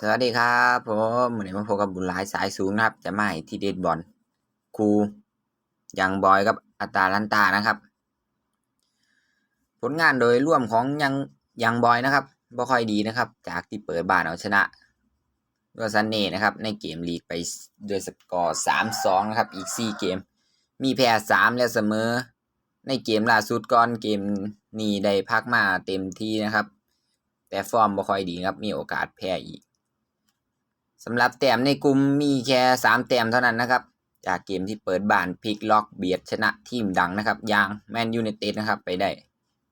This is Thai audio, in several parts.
สวัสดีครับผมวันนี้มาพบกับบุญหลายสายสูงนะครับ จะมาให้ที่เด็ดบอลครูยังบอยกับอัตาลันตานะครับ ผลงานโดยร่วมของยังยังบอยนะครับบ่ค่อยดีนะครับ จากที่เปิดบ้านเอาชนะด้วซันเน่นะครับ ในเกมลีกไปด้วยสกอร์สามสองนะครับ อีกสี่เกม มีแพ้สามและเสมอ ในเกมล่าสุดก่อนเกมนี้ได้พักมาเต็มที่นะครับ แต่ฟอร์มบ่ค่อยดีครับ มีโอกาสแพ้อีก สำหรับแต้มในกลุ่มมีแค่สามแต้มเท่านั้นนะครับ จากเกมที่เปิดบ้านพลิกล็อกเบียดชนะทีมดังนะครับอย่างแมนยู i นเต็ดนะครับไปได้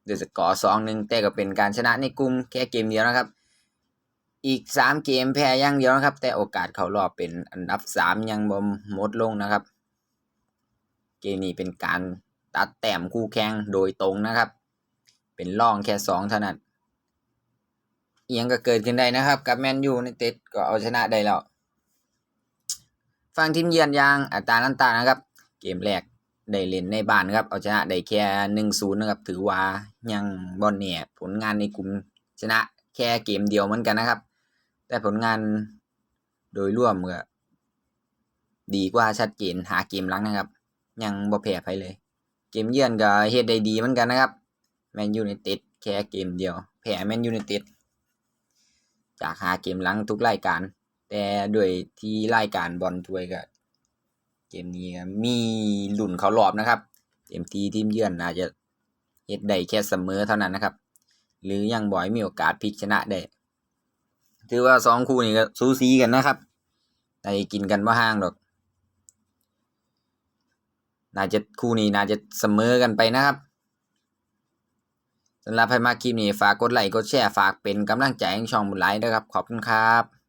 ด้วยสกอร์สองหนึ่งแต่ก็เป็นการชนะในกลุ่มแค่เกมเดียวนะครับ อีกสามเกมแพ้ย่างเดียวนะครับ แต่โอกาสเขารอบเป็นอันดับสามยังบ่หมดลงนะครับ เกมนี้เป็นการตัดแต้มคู่แข่งโดยตรงนะครับ เป็นร่องแค่สองเท่านั้น เอียงก็เกิดขึ้นได้นะครับ กับแมนยูในเต็ดก็เอาชนะได้แล้วฟังทีมเยือนอย่างอัตราลันตานะครับ เกมแรกได้เล่นในบ้านครับ เอาชนะได้แค่หนึ่งศูนย์นะครับ ถือว่ายังบอลเนี่ยผลงานในกลุ่มชนะแค่เกมเดียวเหมือนกันนะครับ แต่ผลงานโดยรวมก็ดีกว่าชัดเจนหาเกมลังนะครับ ยังบ่แพ้ไปเลย เกมเยือนก็เฮ็ดได้ดีเหมือนกันนะครับแมนยูในเต็ดแค่เกมเดียวแพ้แมนยูในเต็ด จากหาเกมหลังทุกรายการ แต่ด้วยที่รายการบอลถ้วยก็เกมนี้มีหลุ่นเขารอบนะครับเต็มทีทีมเยือนอาจจะเฮ็ดได้แค่เสมอเท่านั้นนะครับ หรือยังบ่อยมีโอกาสพลิกชนะได้ถือว่าสองคู่นี้ก็สูสีกันนะครับได้กินกันว่าห้างดอกน่าจะคู่นี้น่าจะเสมอกันไปนะครับ สำหรับใครมาคลิปนี้ฝากกดไลค์กดแชร์ฝากเป็นกำลังใจให้ช่องบุญไลท์ด้วยครับ ขอบคุณครับ